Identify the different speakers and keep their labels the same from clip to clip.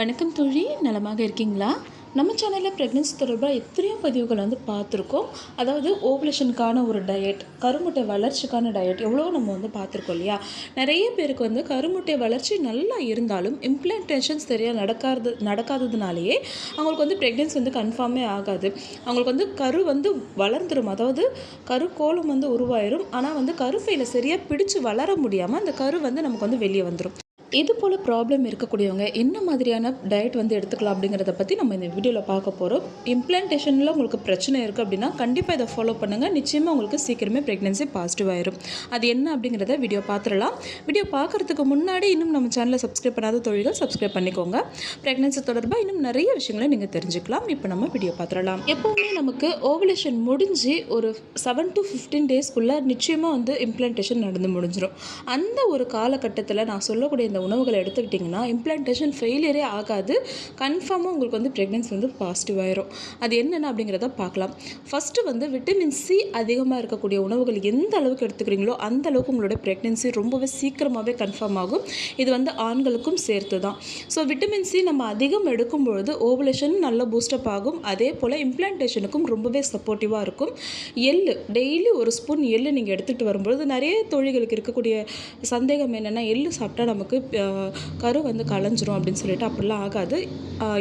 Speaker 1: வணக்கம் தோழி நலமாக இருக்கீங்களா? நம்ம சேனலில் ப்ரெக்னன்சி தொடர்பாக எத்தனையோ பதிவுகள் வந்து பார்த்துருக்கோம். அதாவது ஓவலேஷனுக்கான ஒரு டயட் கருமுட்டை வளர்ச்சிக்கான டயட் எவ்வளோ நம்ம வந்து பார்த்துருக்கோம் இல்லையா? நிறைய பேருக்கு வந்து கருமுட்டை வளர்ச்சி நல்லா இருந்தாலும் இம்ப்ளான்டேஷன்ஸ் சரியாக நடக்காது நடக்காததுனாலேயே அவங்களுக்கு வந்து ப்ரெக்னன்சி வந்து கன்ஃபார்மே ஆகாது. அவங்களுக்கு வந்து கரு வந்து வளர்ந்துடும் அதாவது கரு கோலம் வந்து உருவாயிரும். ஆனால் வந்து கருப்பையில் சரியாக பிடிச்சு வளர முடியாமல் அந்த கரு வந்து நமக்கு வந்து வெளியே வந்துடும் இது போல் ப்ராப்ளம் இருக்கக்கூடியவங்க என்ன மாதிரியான டயட் வந்து எடுத்துக்கலாம் அப்படிங்கிறத பற்றி நம்ம இந்த வீடியோவில் பார்க்க போகிறோம் இம்ப்ளான்டேஷனில் உங்களுக்கு பிரச்சனை இருக்குது அப்படின்னா கண்டிப்பாக இதை ஃபாலோ பண்ணுங்கள் நிச்சயமாக உங்களுக்கு சீக்கிரமே ப்ரெக்னென்சி பாசிட்டிவ் ஆயிரும். அது என்ன அப்படிங்கிறத வீடியோ பார்த்துடலாம். வீடியோ பார்க்குறதுக்கு முன்னாடி இன்னும் நம்ம சேனலை சப்ஸ்கிரைப் பண்ணாத தொழில்கள் சப்ஸ்கிரைப் பண்ணிக்கோங்க. ப்ரெக்னென்சி தொடர்பாக இன்னும் நிறைய விஷயங்களை நீங்கள் தெரிஞ்சுக்கலாம். இப்போ நம்ம வீடியோ பார்த்துடலாம். எப்போவுமே நமக்கு ஓவலேஷன் முடிஞ்சு ஒரு செவன் டு ஃபிஃப்டீன் டேஸ்க்குள்ளே நிச்சயமாக வந்து இம்ப்ளான்டேஷன் நடந்து முடிஞ்சிடும் அந்த ஒரு காலகட்டத்தில் நான் சொல்லக்கூடிய இந்த உணவுகளை எடுத்துக்கிட்டிங்கன்னா இம்ப்ளான்டேஷன் ஃபெயிலியரே ஆகாது. கன்ஃபார்மாக உங்களுக்கு வந்து ப்ரெக்னென்சி வந்து பாசிட்டிவ் ஆயிரும். அது என்னென்ன அப்படிங்கிறத பார்க்கலாம். ஃபஸ்ட்டு வந்து விட்டமின் சி அதிகமாக இருக்கக்கூடிய உணவுகள் எந்த அளவுக்கு எடுத்துக்கிறீங்களோ அந்த அளவுக்கு உங்களோட ப்ரெக்னென்சி ரொம்பவே சீக்கிரமாகவே கன்ஃபார்ம் ஆகும். இது வந்து ஆண்களுக்கும் சேர்த்து தான் ஸோ விட்டமின் சி நம்ம அதிகம் எடுக்கும் பொழுது ஓவலேஷன் நல்ல பூஸ்டப் ஆகும். அதே போல் இம்ப்ளான்டேஷனுக்கும் ரொம்பவே சப்போர்ட்டிவாக இருக்கும். எள்ளு டெய்லி ஒரு ஸ்பூன் எள்ளு நீங்கள் எடுத்துகிட்டு வரும்பொழுது நிறைய தொழில்களுக்கு இருக்கக்கூடிய சந்தேகம் என்னென்னா எள்ளு சாப்பிட்டா நமக்கு கரு வந்து களைஞ்சிரும் அப்படின்னு சொல்லிட்டு அப்படிலாம் ஆகாது.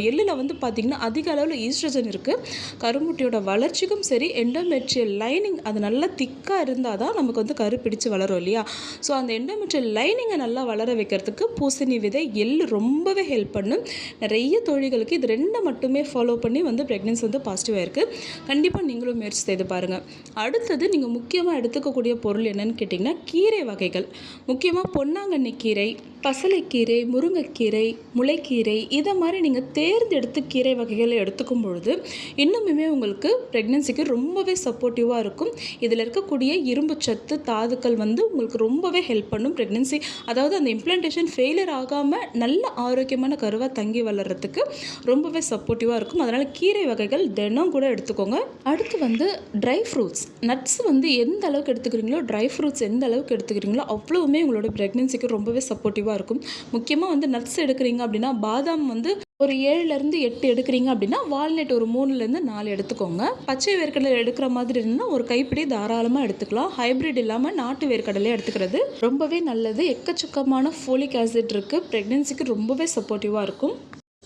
Speaker 1: எள்ளில் வந்து பார்த்திங்கன்னா அதிக அளவில் ஈஸ்ட்ரஜன் இருக்குது கருமுட்டியோட வளர்ச்சிக்கும் சரி எண்டோமெட்ரியல் லைனிங் அது நல்லா திக்காக இருந்தால் தான் நமக்கு வந்து கரு பிடிச்சி வளரும் இல்லையா? ஸோ அந்த எண்டோமெட்ரியல் லைனிங்கை நல்லா வளர வைக்கிறதுக்கு பூசணி விதை எள்ளு ரொம்பவே ஹெல்ப் பண்ணும். நிறைய தொழில்களுக்கு இது ரெண்டை மட்டுமே ஃபாலோ பண்ணி வந்து ப்ரெக்னென்சி வந்து பாசிட்டிவாக இருக்குது கண்டிப்பாக நீங்களும் முயற்சி செய்து பாருங்கள் அடுத்தது நீங்கள் முக்கியமாக எடுத்துக்கக்கூடிய பொருள் என்னன்னு கேட்டிங்கன்னா கீரை வகைகள். முக்கியமாக பொன்னாங்கண்ணி கீரை பசலைக்கீரை முருங்கைக்கீரை முளைக்கீரை இதை மாதிரி நீங்கள் தேர்ந்தெடுத்து கீரை வகைகளை எடுத்துக்கும் பொழுது இன்னுமுமே உங்களுக்கு ப்ரெக்னென்சிக்கு ரொம்பவே சப்போர்ட்டிவாக இருக்கும். இதில் இருக்கக்கூடிய இரும்பு சத்து தாதுக்கள் வந்து உங்களுக்கு ரொம்பவே ஹெல்ப் பண்ணும் ப்ரெக்னென்சி அதாவது அந்த இம்ப்ளான்டேஷன் ஃபெயிலியர் ஆகாமல் நல்ல ஆரோக்கியமான கருவாக தங்கி வளர்கிறதுக்கு ரொம்பவே சப்போர்ட்டிவாக இருக்கும். அதனால் கீரை வகைகள் தினம் கூட எடுத்துக்கோங்க. அடுத்து வந்து ட்ரை ஃப்ரூட்ஸ் நட்ஸ் வந்து எந்த அளவுக்கு எடுத்துக்கிறீங்களோ ட்ரை ஃப்ரூட்ஸ் எந்த அளவுக்கு எடுத்துக்கிறீங்களோ அவ்வளவுமே உங்களோட ப்ரெக்னென்சிக்கு ரொம்பவே சப்போர்ட்டிவாக இருக்கும். முக்கியமாக வந்து நட்ஸ் எடுக்கிறீங்க அப்படின்னா பாதாம் வந்து ஒரு ஏழுலேருந்து எட்டு எடுக்கிறீங்க அப்படின்னா வால்நட் ஒரு மூணுலேருந்து நாலு எடுத்துக்கோங்க. பச்சை வேர்க்கடலை எடுக்கிற மாதிரி இருந்தால் ஒரு கைப்பிடி தாராளமாக எடுத்துக்கலாம். ஹைப்ரிட் இல்லாமல் நாட்டு வேர்க்கடலை எடுத்துக்கிறது ரொம்பவே நல்லது. எக்கச்சக்கமான ஃபோலிக் ஆசிட் இருக்குது ப்ரெக்னென்சிக்கு ரொம்பவே சப்போர்ட்டிவாக இருக்கும்.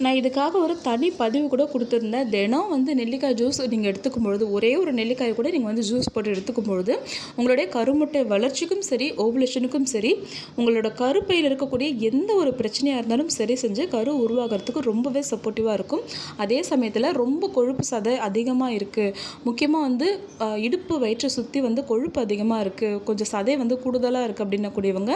Speaker 1: நான் இதுக்காக ஒரு தனி பதிவு கூட கொடுத்துருந்தேன். தினம் வந்து நெல்லிக்காய் ஜூஸ் நீங்கள் எடுத்துக்கும் பொழுது ஒரே ஒரு நெல்லிக்காயை கூட நீங்கள் வந்து ஜூஸ் போட்டு எடுத்துக்கும் பொழுது உங்களுடைய கருமுட்டை வளர்ச்சிக்கும் சரி ஓவுலேஷனுக்கும் சரி உங்களோட கருப்பையில் இருக்கக்கூடிய எந்த ஒரு பிரச்சனையாக இருந்தாலும் சரி செஞ்சு கரு உருவாகிறதுக்கு ரொம்பவே சப்போர்ட்டிவாக இருக்கும். அதே சமயத்தில் ரொம்ப கொழுப்பு சதை அதிகமாக இருக்குது முக்கியமாக வந்து இடுப்பு வயிற்றை சுற்றி வந்து கொழுப்பு அதிகமாக இருக்குது கொஞ்சம் சதை வந்து கூடுதலாக இருக்குது அப்படின்னக்கூடியவங்க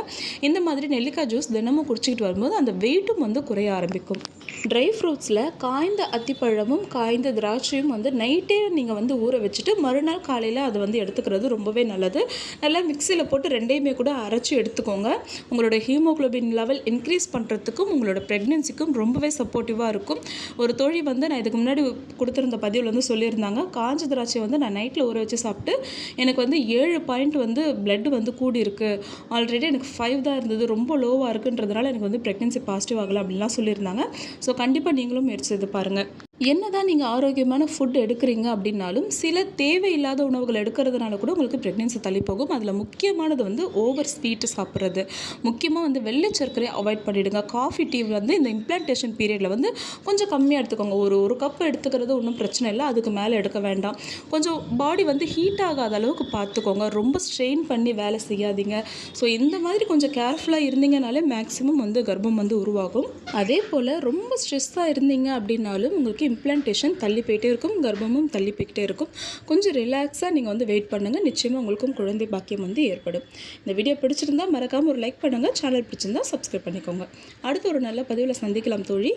Speaker 1: இந்த மாதிரி நெல்லிக்காய் ஜூஸ் தினமும் குடிச்சிக்கிட்டு வரும்போது அந்த வெயிட்டும் வந்து குறைய ஆரம்பிக்கும். ட்ரை ஃப்ரூட்ஸில் காய்ந்த அத்திப்பழமும் காய்ந்த திராட்சையும் வந்து நைட்டே நீங்கள் வந்து ஊற வச்சுட்டு மறுநாள் காலையில் அதை வந்து எடுத்துக்கிறது ரொம்பவே நல்லது. நல்லா மிக்சியில் போட்டு ரெண்டையுமே கூட அரைச்சி எடுத்துக்கோங்க. உங்களோட ஹீமோகுளோபின் லெவல் இன்க்ரீஸ் பண்ணுறதுக்கும் உங்களோட ப்ரெக்னென்சிக்கும் ரொம்பவே சப்போர்ட்டிவாக இருக்கும். ஒரு தோழி வந்து நான் இதுக்கு முன்னாடி கொடுத்துருந்த பதிவில் வந்து சொல்லியிருந்தாங்க. காஞ்ச திராட்சை வந்து நான் நைட்டில் ஊற வச்சு சாப்பிட்டு எனக்கு வந்து ஏழு பாயிண்ட் வந்து பிளட் வந்து கூடி இருக்குது ஆல்ரெடி எனக்கு ஃபைவ் தான் இருந்தது. ரொம்ப லோவாக இருக்குன்றதுனால எனக்கு வந்து ப்ரெக்னென்சி பாசிட்டிவ் ஆகலை அப்படின்லாம் சொல்லியிருந்தாங்க. ஸோ கண்டிப்பாக நீங்களும் முயற்சி செய்து பாருங்கள் என்னதான் நீங்கள் ஆரோக்கியமான ஃபுட் எடுக்கிறீங்க அப்படின்னாலும் சில தேவையில்லாத உணவுகள் எடுக்கிறதுனால கூட உங்களுக்கு ப்ரெக்னென்சி தள்ளி போகும். அதில் முக்கியமானது வந்து ஓவர் ஸ்வீட்டு சாப்பிட்றது. முக்கியமாக வந்து வெள்ளை சர்க்கரையை அவாய்ட் பண்ணிவிடுங்க காஃபி டீ வந்து இந்த இம்ப்ளான்டேஷன் பீரியடில் வந்து கொஞ்சம் கம்மியாக எடுத்துக்கோங்க. ஒரு ஒரு கப் எடுத்துக்கிறது ஒன்றும் பிரச்சனை இல்லை. அதுக்கு மேலே எடுக்க வேண்டாம். கொஞ்சம் பாடி வந்து ஹீட் ஆகாத அளவுக்கு பார்த்துக்கோங்க. ரொம்ப ஸ்ட்ரெயின் பண்ணி வேலை செய்யாதீங்க. ஸோ இந்த மாதிரி கொஞ்சம் கேர்ஃபுல்லாக இருந்தீங்கனாலே மேக்ஸிமம் வந்து கர்ப்பம் வந்து உருவாகும். அதே போல் ரொம்ப ஸ்ட்ரெஸ்ஸாக இருந்தீங்க அப்படின்னாலும் உங்களுக்கு இம்ப்ளான்டேஷன் தள்ளி போயிட்டே இருக்கும் கர்ப்பமும் தள்ளி போய்கிட்டே இருக்கும். கொஞ்சம் ரிலாக்ஸாக நீங்கள் வந்து வெயிட் பண்ணுங்கள் நிச்சயமாக உங்களுக்கும் குழந்தை பாக்கியம் வந்து ஏற்படும். இந்த வீடியோ பிடிச்சிருந்தா மறக்காமல் ஒரு லைக் பண்ணுங்கள் சேனல் பிடிச்சிருந்தா சப்ஸ்கிரைப் பண்ணிக்கோங்க. அடுத்து ஒரு நல்ல பதிவில் சந்திக்கலாம் தோழி.